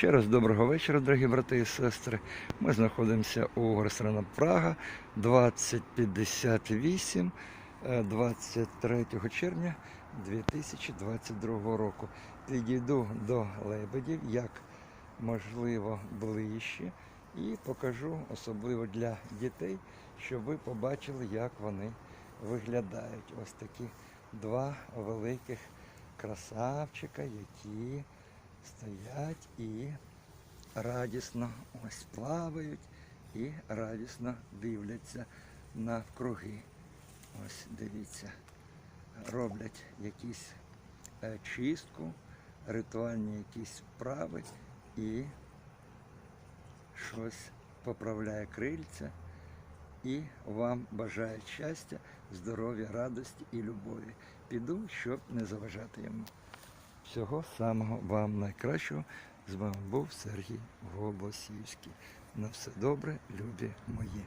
Ще раз доброго вечора, дорогі брати і сестри. Ми знаходимося у ресторані Прага 2058 е, 23 червня 2022 року. Підійду до лебедів як можливо ближче і покажу особливо для дітей, щоб ви побачили, як вони виглядають. Ось такі два великих красавчика, які стоять і радісно ось плавають і радісно дивляться навкруги. Ось дивіться, роблять якісь е, чистку, ритуальні якісь вправи і щось поправляє крильця. І вам бажають щастя, здоров'я, радості і любові. Піду, щоб не заважати йому. Всього самого вам найкращого. З вами був Сергій Голосівський. На все добре, любі мої.